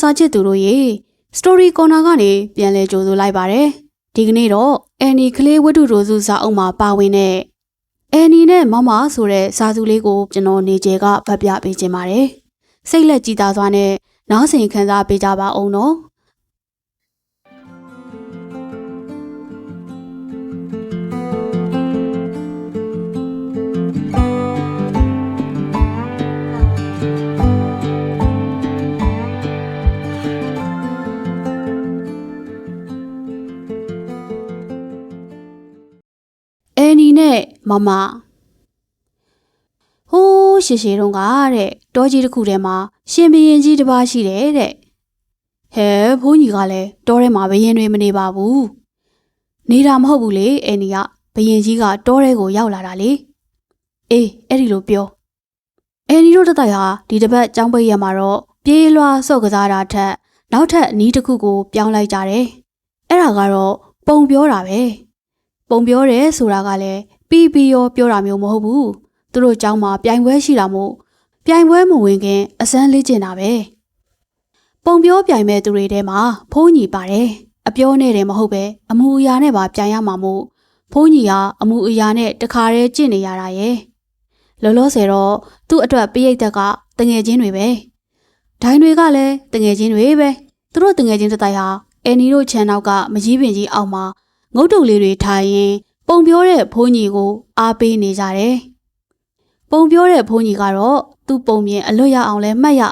စာချစ်သူတို့ရေ Story Corner ကနေပြန်လည်ကြိုဆိုလိုက်ပါတယ်ဒီကနေ့တော့အန်နီကလေးဝတ္ထုရိုစုစာအုပ်မှာပါဝင်တဲ့အန်နီနဲ့မမဆိုတဲ့စာသူလေးကိုကျွန်တော်နေကျဲကဖတ်ပြပေးခြင်းပါတယ်စိတ်လက်ကြည်သာစွာနဲ့နားဆင်ခံစားပေးကြပါအောင်နော် အဲနီနဲ့မမဟိုးရှေရှေတုန်းကတဲ့တောကြီးတစ်ခုထဲမှာရှင်ဘရင်ကြီးတစ်ပါးရှိတယ်တဲ့ဟဲဘိုးကြီးကလည်းတောထဲမှာဘရင်တွေမနေပါဘူးနေတာမဟုတ်ဘူးလေအဲနီကဘရင်ကြီးကတောထဲကိုရောက်လာတာလေအေးအဲ့ဒီလိုပြောအဲနီတို့တတိုက်ဟာဒီတစ်ပတ်ចောင်းပိတ်ရမှာတော့ပြေးလွှာဆော့ကစားတာထက်နောက်ထပ်အနီးတစ်ခုကိုပြောင်းလိုက်ကြတယ်အဲ့ဒါကတော့ပုံပြောတာပဲ ပုံပြောတယ်ဆိုတာကလည်းပြီးပြီးရောပြောတာမျိုးမဟုတ်ဘူးသူတို့เจ้าမှာပြိုင်ပွဲရှိတာမို့ပြိုင်ပွဲမဝင်ခင်အစမ်းလေးကျင်တာပဲပုံပြောပြိုင်မဲ့သူတွေထဲမှာဖုန်းညီပါတယ်အပြောနဲ့တယ်မဟုတ်ပဲအမှုအရာနဲ့ပါပြိုင်ရမှာမို့ဖုန်းညီဟာအမှုအရာနဲ့တခါတည်းကျင့်နေရတာရဲ့လောလောဆယ်တော့သူ့အတွက်ပိရိတ်သက်ကတငယ်ချင်းတွေပဲဒိုင်းတွေကလည်းတငယ်ချင်းတွေပဲသူတို့တငယ်ချင်းတစ်တိုက်ဟာအန်နီတို့ခြံနောက်ကမကြီးပင်ကြီးအောက်မှာ ငုတ်တုတ်လေးတွေထားရင်ပုံပြောတဲ့ဘိုးကြီးကိုအားပေးနေကြတယ်။ပုံပြောတဲ့ဘိုးကြီးကတော့သူ့ပုံပြင်အလွတ်ရအောင်လဲမှတ်ရ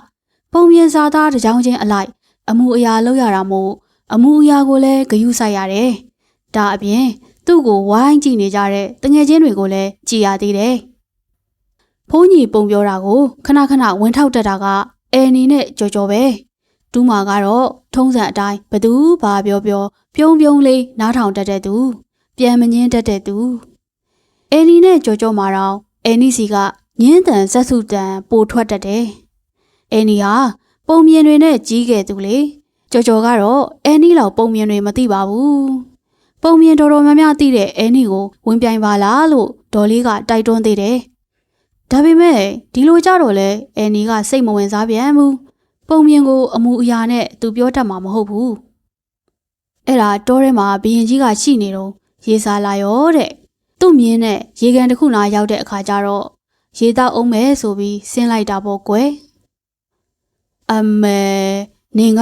ပုံပြင်စာသားတစ်ကြောင်ချင်းအလိုက် အမှုအရာလောက်ရတာမို့အမှုအရာကိုလည်းဂယုစိုက်ရတယ်။ဒါအပြင်သူ့ကိုဝိုင်းကြည့်နေကြတဲ့တငယ်ချင်းတွေကိုလည်းကြည်ရသေးတယ်။ဘိုးကြီးပုံပြောတာကိုခဏခဏဝင်ထောက်တက်တာကအဲနီနဲ့ကြော်ကြော်ပဲ။ တူးမာကတော့ထုံးစံအတိုင်းဘသူဘာပြောပြောပြုံးပြုံးလေးနားထောင်တတ်တဲ့သူပြန်မငင်းတတ်တဲ့သူအဲနီနဲ့ကြော်ကြော်မာတော့အဲနီစီကညင်းတန်ဆက်စုတန်ပိုထွက်တတ်တယ်အဲနီဟာပုံမြင်တွေနဲ့ကြီးခဲ့သူလေကြော်ကြော်ကတော့အဲနီလောက်ပုံမြင်တွေမသိပါဘူးပုံမြင်တော်တော်များများသိတဲ့အဲနီကိုဝင်ပြိုင်ပါလားလို့ဒေါ်လေးကတိုက်တွန်းသေးတယ်ဒါပေမဲ့ဒီလိုကြတော့လေအဲနီကစိတ်မဝင်စားပြန်ဘူး ပုံမြင်ကိုအမူအရာနဲ့သူပြောတတ်မှာမဟုတ်ဘူးအဲ့ဒါတောထဲမှာဘရင်ကြီးကရှိနေတော့ရေစားလာရောတဲ့သူ့မြင်းနဲ့ရေကန်တစ်ခုနာရောက်တဲ့အခါကျတော့ရေတောက်အောင်မဲဆိုပြီးဆင်းလိုက်တာပေါ့ကွယ်အမေနင်က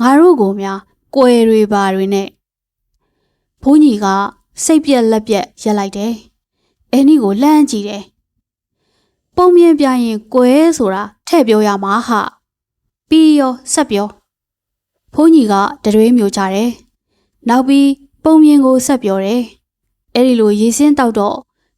ငါတို့ကိုများကွယ်တွေပါတွေနဲ့ဘိုးကြီးကစိတ်ပြက်လက်ပြက်ရက်လိုက်တယ်အဲနီကိုလှမ်းကြည့်တယ်ပုံမြင်ပြရင်ကွယ်ဆိုတာထဲ့ပြောရမှာဟာ ပြီးရောဆက်ပြောဘိုးကြီးကတရွေးမျိုးချတယ်နောက်ပြီးပုံမြင်ကိုဆက်ပြောတယ်။အဲ့ဒီလိုရေစင်းတောက်တော့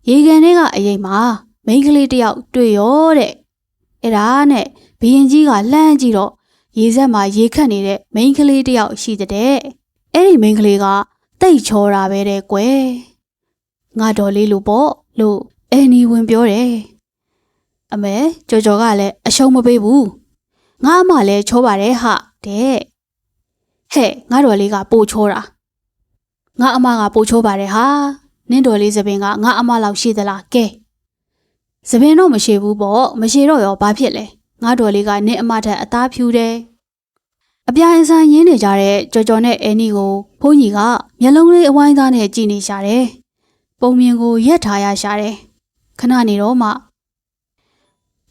ရေကန်ထဲကအရင်မှာမိန်းကလေးတစ်ယောက်တွေ့ရောတဲ့။အဲ့ဒါနဲ့ဘရင်ကြီးကလှမ်းကြည့်တော့ရေဆက်မှာရေခတ်နေတဲ့မိန်းကလေးတစ်ယောက်ရှိတဲ့။အဲ့ဒီမိန်းကလေးကတိတ်ချောတာပဲတဲ့ကွယ်။ငါတော်လေးလို့ပေါ့လို့အဲနီဝင်ပြောတယ်။အမေကြော်ကြော်ကလည်းအရှုံးမပေးဘူး။ ငါအမလည်းချောပါတယ်ဟာတဲ့။ဟဲ့ငါတော်လေးကပို့ချောတာငါအမကပို့ချိုးပါတယ်ဟာနင်းတော်လေးသပင်ကငါအမလောက်ရှိသလားကဲသပင်တော့မရှိဘူးပေါ့မရှိတော့ရောဘာဖြစ်လဲငါတော်လေးကနင်းအမထက်အသားဖြူတယ်အပြိုင်ဆိုင်ရင်းနေကြတဲ့ကြော်ကြော်နဲ့အဲနီကိုဘိုးကြီးကမျက်လုံးလေးအဝိုင်းသားနဲ့ကြည့်နေရှာတယ်ပုံမြင်ကိုရက်ထားရရှာတယ်ခဏနေတော့မှ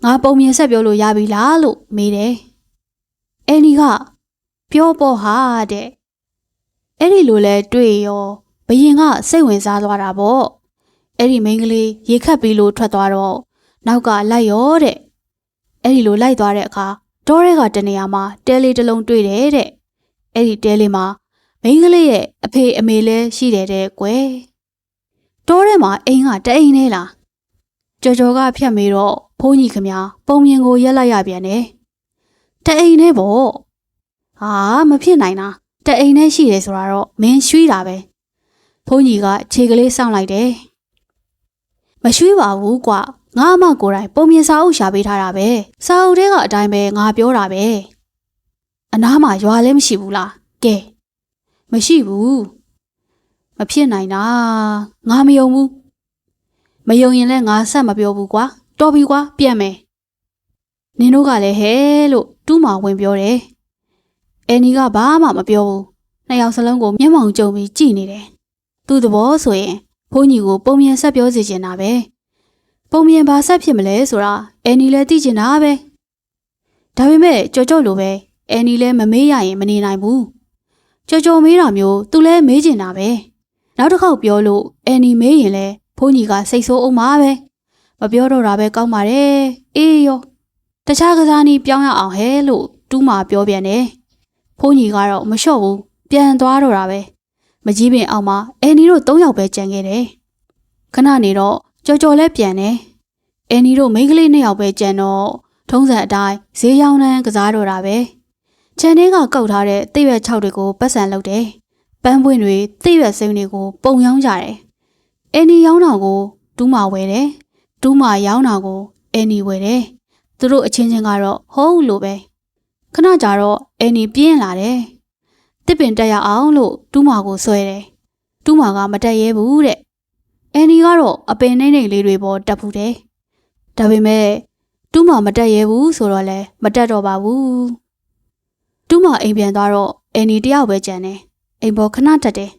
ငါပုံမြင်ဆက်ပြောလို့ရပြီလားလို့မေးတယ်အဲနီကပြောပေါ့ဟာတဲ့အဲ့ဒီလိုလဲတွေ့ရောဘယင်ကစိတ်ဝင်စားသွားတာပေါ့အဲ့ဒီမိန်းကလေးရေခတ်ပြီးလို့ထွက်သွားတော့နောက်ကလိုက်ရောတဲ့အဲ့ဒီလိုလိုက်သွားတဲ့အခါတောထဲကတနေရာမှာတဲလေးတစ်လုံးတွေ့တယ်တဲ့အဲ့ဒီတဲလေးမှာမိန်းကလေးရဲ့အဖေအမေလဲရှိတယ်တဲ့ကွယ်တောထဲမှာအိမ်ကတအိမ်နဲ့လားကြော်ကြော်ကဖြတ်မေးတော့ ဖုန်းကြီးခမပုံမြင်ကိုရက်လိုက်ရပြန်တယ်တအိမ်နဲ့ပေါ့ဟာမဖြစ်နိုင်တာတအိမ်နဲ့ရှိတယ်ဆိုတာတော့မင်းရွှီးတာပဲဘုန်းကြီးကခြေကလေးစောင့်လိုက်တယ်မရွှီးပါဘူးကွာငါအမကိုယ်တိုင်ပုံမြင်စာအုပ်ရှာပေးထားတာပဲစာအုပ်ထဲကအတိုင်းပဲငါပြောတာပဲအနားမှာရွာလည်းမရှိဘူးလားကဲမရှိဘူးမဖြစ်နိုင်တာငါမယုံဘူးမယုံရင်လည်းငါဆက်မပြောဘူးကွာ တော်ပြီကွာပြန်မယ်နင်တို့ကလည်းဟဲလို့တူးမာဝင်ပြောတယ်အန်နီကဘာမှမပြောဘူးနှစ်ယောက်စလုံးကိုမျက်မှောင်ကျုံပြီးကြည့်နေတယ်သူ့သဘောဆိုရင်ဘိုးညီကိုပုံမြန်ဆက်ပြောစီချင်တာပဲပုံမြန်ဘာဆက်ဖြစ်မလဲဆိုတာအန်နီလည်းသိချင်တာပဲဒါပေမဲ့ကြော်ကြော်လိုပဲအန်နီလည်းမမေးရရင်မနေနိုင်ဘူးကြော်ကြော်မေးတာမျိုးသူလည်းမေးချင်တာပဲနောက်တစ်ခေါက်ပြောလို့အန်နီမေးရင်လည်းဘိုးညီကစိတ်ဆိုးအောင်ပါပဲ မပြောတော့တာပဲကောင်းပါတယ်အေးရောတခြားကစားနည်းပြောင်းရအောင်ဟဲလို့တူးမာပြောပြန်တယ်။ဖိုးညီကတော့မလျှော့ဘူးပြန်သွားတော့တာပဲ။မကြီးပင်အောင်မှာအဲနီတို့၃ယောက်ပဲကြံခဲ့တယ်။ခဏနေတော့ကြော်ကြော်လဲပြန်တယ်။အဲနီတို့မိန်းကလေး၂ယောက်ပဲကြံတော့ထုံးစံအတိုင်းဈေးရောင်းနှန်းကစားတော့တာပဲ။ခြံထဲကကောက်ထားတဲ့တိရွက်၆တွေကိုပတ်စံလုပ်တယ်။ပန်းပွင့်တွေတိရွက်စိမ်းတွေကိုပုံရောင်းကြတယ်။အဲနီရောင်းတာကိုတူးမာဝယ်တယ်။ တူးမာရောင်းတာကိုအဲနီဝယ်တယ်။သူတို့အချင်းချင်းကတော့ဟုတ်လို့ပဲခဏကြာတော့အန်နီပြင်းလာတယ်တစ်ပင်တက်ရအောင်လို့တူးမာကိုဆွဲတယ်တူးမာကမတက်ရဲဘူးတဲ့အန်နီကတော့အပင်နှိမ့်နှိမ့်လေးတွေပေါ်တက်ဖူးတယ်ဒါပေမဲ့တူးမာမတက်ရဲဘူးဆိုတော့လဲမတက်တော့ပါဘူးတူးမာအိမ်ပြန်သွားတော့အန်နီတယောက်ပဲကြံတယ်အိမ်ပေါ်ခဏတက်တယ်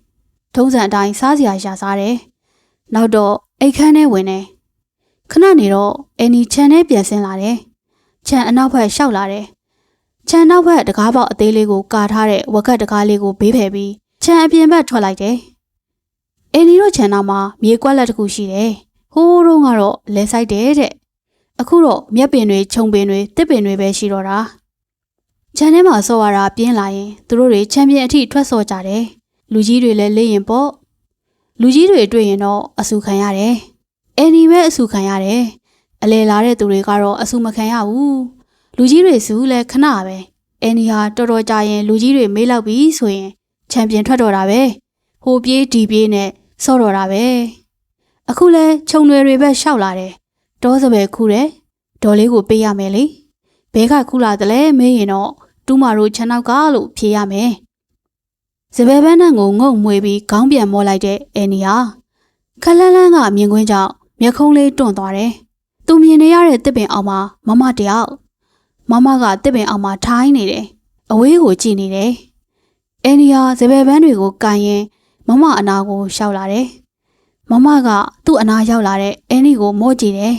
ထုံးစံအတိုင်းစားစရာရှာစားတယ်နောက်တော့အိတ်ခမ်းထဲဝင်တယ် ခဏနေတော့အန်နီခြံထဲပြန်ဆင်းလာတယ်။ခြံအနောက်ဘက်ရှောက်လာတယ်။ခြံနောက်ဘက်တကားပေါက်အသေးလေးကိုကာထားတဲ့ဝက်ကတ်တကားလေးကိုဘေးဖယ်ပြီးခြံအပြင်ဘက်ထွက်လိုက်တယ်။အန်နီတို့ခြံနောက်မှာမြေကွက်လက်တစ်ခုရှိတယ်။ဟိုးတော့ကတော့လဲဆိုင်တယ်တဲ့။အခုတော့မြက်ပင်တွေခြုံပင်တွေတစ်ပင်တွေပဲရှိတော့တာ။ခြံထဲမှာဆော့ရတာပြင်းလာရင်သူတို့တွေခြံပြင်အထိထွက်ဆော့ကြတယ်။လူကြီးတွေလည်းလေးရင်ပေါ့။လူကြီးတွေတွေ့ရင်တော့အဆူခံရတယ်။ အန်နီပဲအဆူခံရတယ်။အလဲလာတဲ့သူတွေကတော့အဆူမခံရဘူး။လူကြီးတွေစုလဲခဏပဲ။အန်နီဟာတော်တော်ကြာရင်လူကြီးတွေမေးလောက်ပြီဆိုရင်ချန်ပီယံထွက်တော့တာပဲ။ဟိုပြေးဒီပြေးနဲ့ဆော့တော့တာပဲ။အခုလဲခြုံတွေတွေပဲရှောက်လာတယ်။တောစပယ်ခူးတယ်။ဒေါ်လေးကိုပေးရမယ်လေ။ဘဲကခူးလာတယ်လဲမေးရင်တော့တူးမာတို့ခြံနောက်ကလို့ဖြေရမယ်။စပယ်ပန်းနှံကိုငုံမွေပြီးခေါင်းပြန်မောလိုက်တဲ့အန်နီဟာခက်လန်းလန်းကမြင်ကွင်းကြောင့် မျက်ခုံးလေးတွန့်သွားတယ်။သူမြင်နေရတဲ့တစ်ပင်အောင်မှာမမတယောက်မမကတစ်ပင်အောင်မှာထိုင်းနေတယ်။အဝေးကိုကြည့်နေတယ်။အန်နီယာစပယ်ပန်းတွေကိုကန်ရင်မမအနာကိုရှောက်လာတယ်။မမကသူ့အနာရောက်လာတဲ့အန်နီကိုမော့ကြည့်တယ်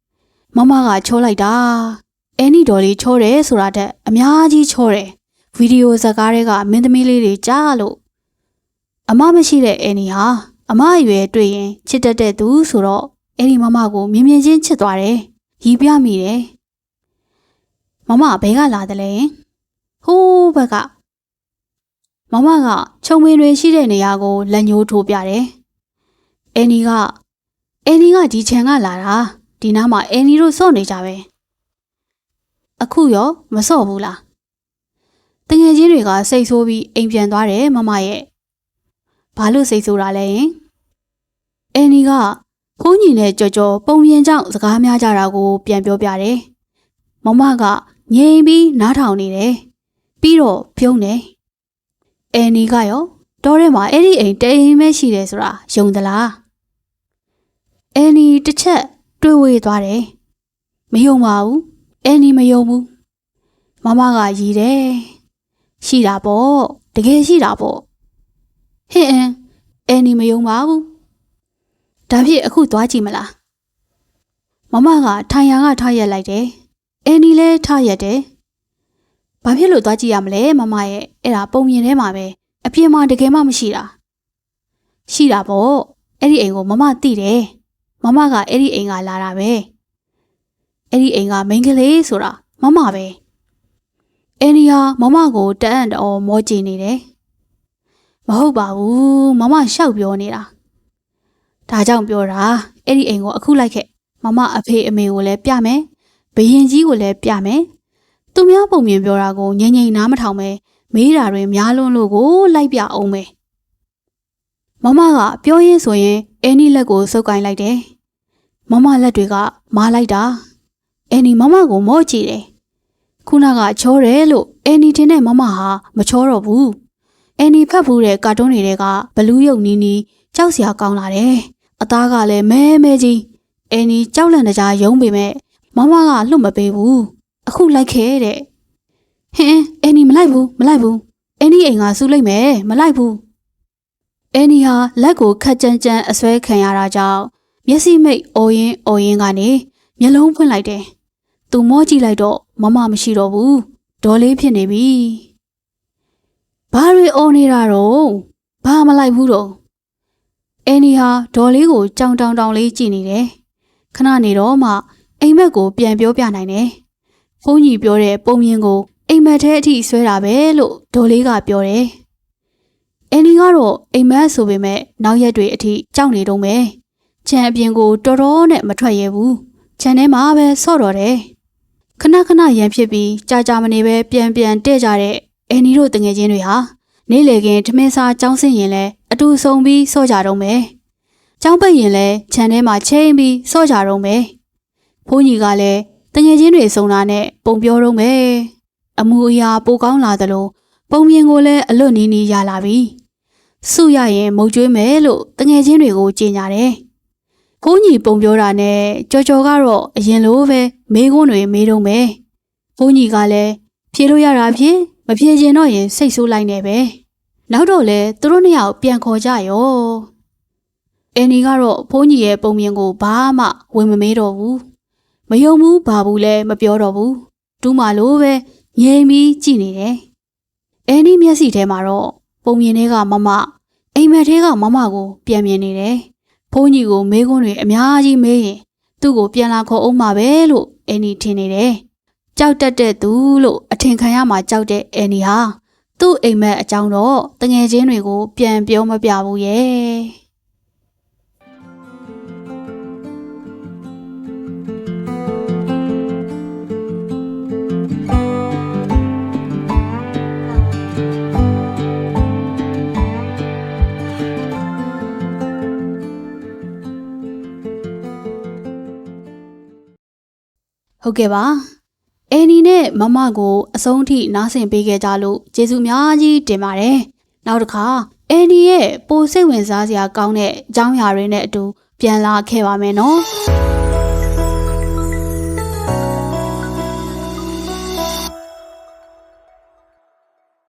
။မမကချိုးလိုက်တာ။အန်နီတော်လေးချိုးတယ်ဆိုတာတဲ့အများကြီးချိုးတယ်။ဗီဒီယိုဇာတ်ကားတွေကမင်းသမီးလေးတွေကြားလို့အမမရှိတဲ့အန်နီဟာအမအရွယ်တွေ့ရင်ချစ်တတ်တဲ့သူဆိုတော့ အဲ့ဒီမမကိုမြင်မြင်ချင်းချစ်သွားတယ်။ရီးပြမိတယ်။မမဘဲကလာတယ်လဲ။ဟိုးဘက်ကမမကခြုံပင်တွေရှိတဲ့နေရာကိုလက်ညှိုးထိုးပြတယ်။အန်နီကအန်နီကဒီခြံကလာတာဒီနားမှာအန်နီတို့စော့နေကြပဲ။အခုရောမစော့ဘူးလား။တငယ်ချင်းတွေကစိတ်ဆိုးပြီးအိမ်ပြန်သွားတယ်မမရဲ့။ဘာလို့စိတ်ဆိုးတာလဲယင်။အန်နီက ခိုးညီနဲ့ကြော်ကြော်ပုံပြင်ကြောင့်စကားများကြတာကို ပြန်ပြောပြတယ်။မမကငြိမ်ပြီးနားထောင်နေတယ်။ပြီးတော့ပြုံးတယ်။အန်နီကရောတော်ထဲမှာအဲ့ဒီအိမ်တအိမ်ပဲရှိတယ်ဆိုတာယုံသလား။အန်နီတစ်ချက်တွေးဝေးသွားတယ်။မယုံပါဘူး။အန်နီမယုံဘူး။မမကရည်တယ်။ရှိတာပေါ့။တကယ်ရှိတာပေါ့။ဟင်အန်အန်နီမယုံပါဘူး။ ဒါဖြစ်အခုသွားကြည့်မလား။မမကထိုင်ရန်ကထားရက်လိုက်တယ်။အန်နီလည်းထားရက်တယ်။ဘာဖြစ်လို့သွားကြည့်ရမလဲမမရဲ့အဲ့ဒါပုံမြင်ထဲမှာပဲအပြင်မှာတကယ်မှမရှိတာ။ရှိတာပေါ့။အဲ့ဒီအိမ်ကိုမမသိတယ်။မမကအဲ့ဒီအိမ်ကလာတာပဲ။အဲ့ဒီအိမ်ကမိန်းကလေးဆိုတာမမပဲ။အန်နီဟာမမကိုတအံ့တော်မောကြည့်နေတယ်။မဟုတ်ပါဘူးမမရှောက်ပြောနေတာ။ ဒါကြောင့်ပြောတာအဲ့ဒီအိမ်ကိုအခုလိုက်ခဲ့မမအဖေအမေကိုလည်းပြမယ်ဘယင်ကြီးကိုလည်းပြမယ်သူများပုံမြင်ပြောတာကိုငြိမ်ငြိမ်နားမထောင်ပဲမေးတာတွေများလွန်းလို့ကိုလိုက်ပြအောင်ပဲမမကပြောရင်းဆိုရင်အန်နီလက်ကိုစုပ်ကိုင်းလိုက်တယ်မမလက်တွေကမားလိုက်တာအန်နီမမကိုမော့ကြည့်တယ်ခုနကချောတယ်လို့အန်နီတင်တဲ့မမဟာမချောတော့ဘူးအန်နီဖတ်ဖူးတဲ့ကာတွန်းတွေကဘလူးယုတ်နီးနီးကြောက်စရာကောင်းလာတယ် အသားကလည်းမဲမဲကြီးအန်နီကြောက်လန့်တကြားယုံပေမဲ့မမကလှုပ်မပေးဘူးအခုလိုက်ခဲ့တဲ့ဟင်းအန်နီမလိုက်ဘူးမလိုက်ဘူးအန်နီအိမ်ကစူးလိုက်မယ်မလိုက်ဘူးအန်နီဟာလက်ကိုခက်ကြမ်းကြမ်းအဆွဲခံရတာကြောင့်မျက်စိမိတ်အော်ရင်အော်ရင်ကနေမျက်လုံးဖွင့်လိုက်တယ်သူမောကြည့်လိုက်တော့မမမရှိတော့ဘူးဒေါ်လေးဖြစ်နေပြီဘာတွေအော်နေတာတော့ဘာမလိုက်ဘူးတော့ အန်နီဟာဒေါ်လေးကိုကြောင်တောင်တောင်လေးကြည့်နေတယ်ခဏနေတော့မှအိမ်မက်ကိုပြန်ပြောပြနိုင်တယ်ဖုန်းကြီးပြောတဲ့ပုံမြင်ကိုအိမ်မက်ထဲအထိဆွဲတာပဲလို့ဒေါ်လေးကပြောတယ်။အန်နီကတော့အိမ်မက်ဆိုပေမဲ့နောက်ရက်တွေအထိကြောက်နေတော့မယ်။ခြံအပြင်ကိုတော်တော်နဲ့မထွက်ရဲဘူး။ခြံထဲမှာပဲဆော့တော်တယ်။ခဏခဏရန်ဖြစ်ပြီးကြာကြာမနေပဲပြန်ပြန်တဲ့ကြတဲ့အန်နီတို့တငယ်ချင်းတွေဟာ နေ့လေခင်ထမင်းစားကြောင်းစင်ရင်လဲအတူဆုံပြီးဆော့ကြတော့မယ်။ကြောင်းပိတ်ရင်လဲခြံထဲမှာချိန်ပြီးဆော့ကြတော့မယ်။ဖိုးကြီးကလည်းတငယ်ချင်းတွေစုံတာနဲ့ပုံပြောတော့မယ်။အမူအရာပိုကောင်းလာသလိုပုံမြင်ကိုလည်းအလွတ်နီးနီးရလာပြီစုရရင်မုတ်ကျွေးမယ်လို့တငယ်ချင်းတွေကိုကြေညာတယ်ဖိုးညီပုံပြောတာနဲ့ကြော်ကြော်ကတော့အရင်လိုပဲမေးခွန်းတွေမေးတော့မယ်ဖိုးညီကလည်းဖြေလို့ရတာဖြင့် မဖြေချင်တော့ရင်စိတ်ဆိုးလိုက်နေပဲနောက်တော့လေသူတို့နှစ်ယောက်ပြန်ခေါ်ကြရောအန်နီကတော့ဖိုးညီရဲ့ပုံမြင်ကိုဘာမှဝင်မမေးတော့ဘူးမယုံဘူးဘာဘူးလဲမပြောတော့ဘူးတူးမှလို့ပဲငြိမ်ပြီးကြည်နေတယ်။အဲနီမျက်စိထဲမှာတော့ပုံမြင်တွေကမမအိမ်မက်ထဲကမမကိုပြန်မြင်နေတယ်။ဖုန်းကြီးကိုမေးခွန်းတွေအများကြီးမေးရင်သူ့ကိုပြန်လာခေါ်အောင်မှာပဲလို့အဲနီထင်နေတယ်။ ကြောက်တက်တဲ့သူလို့အထင်ခံရမှာကြောက်တဲ့အဲနီဟာသူ့အိမ်မက်အကြောင်းတော့တငယ်ချင်းတွေကို ပြန်ပြောမပြဘူးရဲ့။ဟုတ်ကဲ့ပါ အန်နီနဲ့မမကိုအဆုံးထိနားဆင်ပေးခဲ့ကြလို့ကျေးဇူးအများကြီးတင်ပါတယ်နောက်တစ်ခါအန်နီရဲ့ပိုစိတ်ဝင်စားစရာကောင်းတဲ့အကြောင်းအရာတွေနဲ့အတူပြန်လာခဲ့ပါမယ်နော်